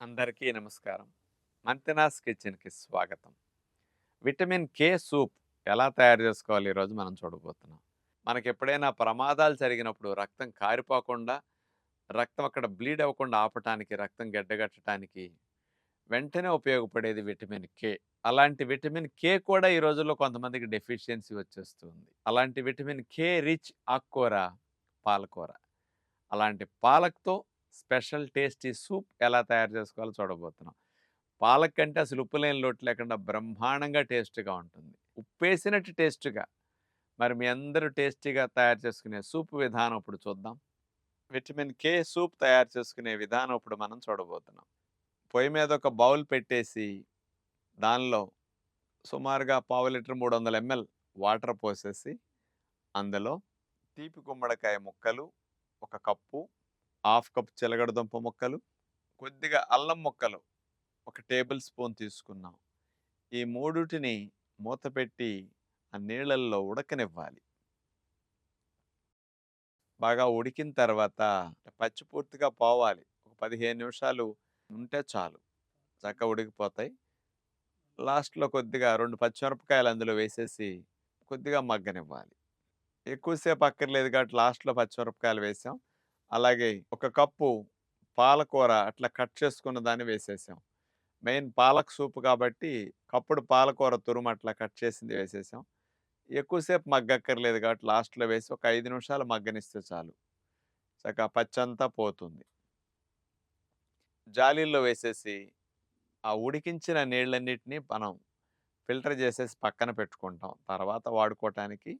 అందరికీ నమస్కారం. మంతెనాస్ కిచెన్కి స్వాగతం. విటమిన్ కే సూప్ ఎలా తయారు చేసుకోవాలి ఈరోజు మనం చూడబోతున్నాం. మనకి ఎప్పుడైనా ప్రమాదాలు జరిగినప్పుడు రక్తం కారిపోకుండా రక్తం అక్కడ బ్లీడ్ అవ్వకుండా ఆపటానికి రక్తం గడ్డగట్టడానికి వెంటనే ఉపయోగపడేది విటమిన్ కే. అలాంటి విటమిన్ కే కూడా ఈ రోజుల్లో కొంతమందికి డెఫిషియన్సీ వచ్చేస్తుంది. అలాంటి విటమిన్ కే రిచ్ ఆకుకూర పాలకూర. అలాంటి పాలక్తో స్పెషల్ టేస్టీ సూప్ ఎలా తయారు చేసుకోవాలో చూడబోతున్నాం. పాలక్ కంటే అసలు ఉప్పు లేని లోటు లేకుండా బ్రహ్మాండంగా టేస్ట్గా ఉంటుంది. ఉప్పేసినట్టు టేస్ట్గా. మరి మీ అందరూ టేస్టీగా తయారు చేసుకునే సూప్ విధానం ఇప్పుడు చూద్దాం. విటమిన్ కే సూప్ తయారు చేసుకునే విధానం ఇప్పుడు మనం చూడబోతున్నాం. పొయ్యి మీద ఒక బౌల్ పెట్టేసి దానిలో సుమారుగా పావు లీటర్ మూడు వందల ఎంఎల్ వాటర్ పోసేసి అందులో తీపి గుమ్మడికాయ ముక్కలు ఒక కప్పు హాఫ్ కప్ చిలగడదుంప ముక్కలు కొద్దిగా అల్లం ముక్కలు ఒక టేబుల్ స్పూన్ తీసుకున్నాం. ఈ మూడుటిని మూత పెట్టి ఆ నీళ్ళల్లో ఉడకనివ్వాలి. బాగా ఉడికిన తర్వాత పచ్చి పూర్తిగా పోవాలి. ఒక పదిహేను నిమిషాలు ఉంటే చాలు. చక్కగా ఉడికిపోతాయి. లాస్ట్లో కొద్దిగా రెండు పచ్చిమిరపకాయలు అందులో వేసేసి కొద్దిగా మగ్గనివ్వాలి. ఎక్కువసేపు అక్కర్లేదు కాబట్టి లాస్ట్లో పచ్చిమిరపకాయలు వేసాం. అలాగే ఒక కప్పు పాలకూర అట్లా కట్ చేసుకున్న దాన్ని వేసేసాం. మెయిన్ పాలక్ సూప్ కాబట్టి కప్పుడు పాలకూర తురుము అట్లా కట్ చేసింది వేసేసాం. ఎక్కువసేపు మగ్గక్కర్లేదు కాబట్టి లాస్ట్లో వేసి ఒక ఐదు నిమిషాలు మగ్గనిస్తే చాలు. చక్కగా పచ్చంతా పోతుంది. జాలీల్లో వేసేసి ఆ ఉడికించిన నీళ్ళన్నిటినీ మనం ఫిల్టర్ చేసేసి పక్కన పెట్టుకుంటాం. తర్వాత వాడుకోవటానికి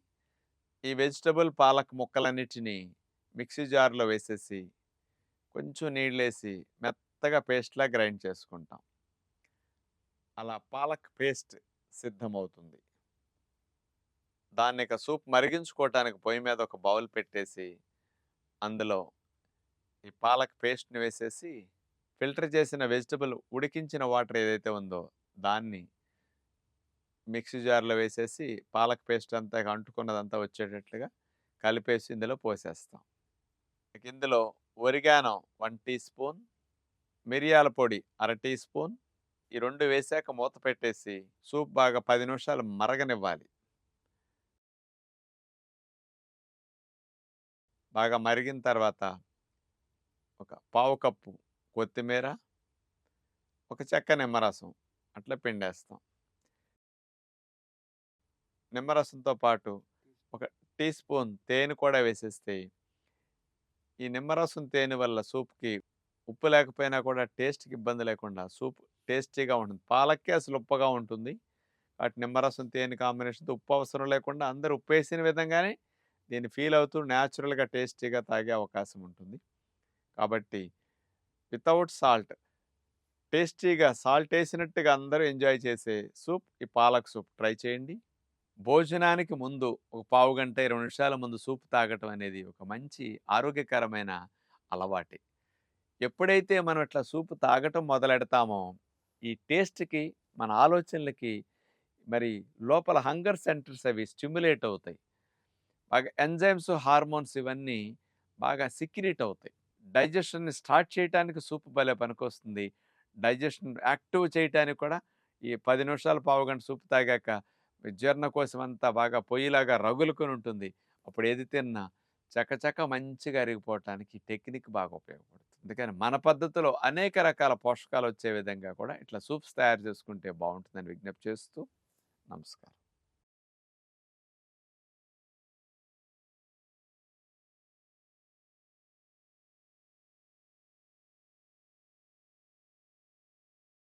ఈ వెజిటబుల్ పాలక్ ముక్కలన్నిటినీ మిక్సీ జార్లో వేసేసి కొంచెం నీళ్ళేసి మెత్తగా పేస్ట్లా గ్రైండ్ చేసుకుంటాం. అలా పాలక్ పేస్ట్ సిద్ధమవుతుంది. దాన్ని ఇక సూప్ మరిగించుకోవటానికి పొయ్యి మీద ఒక బౌల్ పెట్టేసి అందులో ఈ పాలక్ పేస్ట్ని వేసేసి ఫిల్టర్ చేసిన వెజిటబుల్ ఉడికించిన వాటర్ ఏదైతే ఉందో దాన్ని మిక్సీ జార్లో వేసేసి పాలక్ పేస్ట్ అంతా అంటుకున్నదంతా వచ్చేటట్లుగా కలిపేసి ఇందులో పోసేస్తాం. ఇందులో ఒరిగానం వన్ టీ స్పూన్ మిరియాల పొడి అర టీ స్పూన్ ఈ రెండు వేసాక మూత పెట్టేసి సూప్ బాగా పది నిమిషాలు మరగనివ్వాలి. బాగా మరిగిన తర్వాత ఒక పావు కప్పు కొత్తిమీర ఒక చెక్క నిమ్మరసం అట్లా పిండేస్తాం. నిమ్మరసంతో పాటు ఒక టీ స్పూన్ తేనె కూడా వేసేస్తే ఈ నిమ్మరసం తేనె వల్ల సూప్కి ఉప్పు లేకపోయినా కూడా టేస్ట్కి ఇబ్బంది లేకుండా సూప్ టేస్టీగా ఉంటుంది. పాలకే అసలు ఉప్పగా ఉంటుంది. వాటి నిమ్మరసం తేనె కాంబినేషన్తో ఉప్పు అవసరం లేకుండా అందరూ ఉప్పు వేసిన విధంగానే దీన్ని ఫీల్ అవుతూ న్యాచురల్గా టేస్టీగా తాగే అవకాశం ఉంటుంది. కాబట్టి వితౌట్ సాల్ట్ టేస్టీగా సాల్ట్ వేసినట్టుగా అందరూ ఎంజాయ్ చేసే సూప్ ఈ పాలక్ సూప్. ట్రై చేయండి. భోజనానికి ముందు ఒక పావు గంట ఇరవై నిమిషాల ముందు సూప్ తాగటం అనేది ఒక మంచి ఆరోగ్యకరమైన అలవాటే. ఎప్పుడైతే మనం ఇట్లా సూప్ తాగటం మొదలెడతామో ఈ టేస్ట్కి మన ఆలోచనలకి మరి లోపల హంగర్ సెంటర్స్ అవి స్టిమ్యులేట్ అవుతాయి. బాగా ఎంజైమ్స్ హార్మోన్స్ ఇవన్నీ బాగా సిక్రియేట్ అవుతాయి. డైజెషన్ని స్టార్ట్ చేయడానికి సూప్ భలే పనికొస్తుంది. డైజెషన్ యాక్టివ్ చేయడానికి కూడా ఈ పది నిమిషాలు పావు గంట సూప్ తాగాక జీర్ణకోశం అంతా బాగా పొయ్యిలాగా రగులుకొని ఉంటుంది అప్పుడు ఏది తిన్నా చకచక మంచిగా అరిగిపోవటానికి టెక్నిక్ బాగా ఉపయోగపడుతుంది. అందుకని మన పద్ధతిలో అనేక రకాల పోషకాలు వచ్చే విధంగా కూడా ఇట్లా సూప్స్ తయారు చేసుకుంటే బాగుంటుందని విజ్ఞప్తి చేస్తూ నమస్కారం.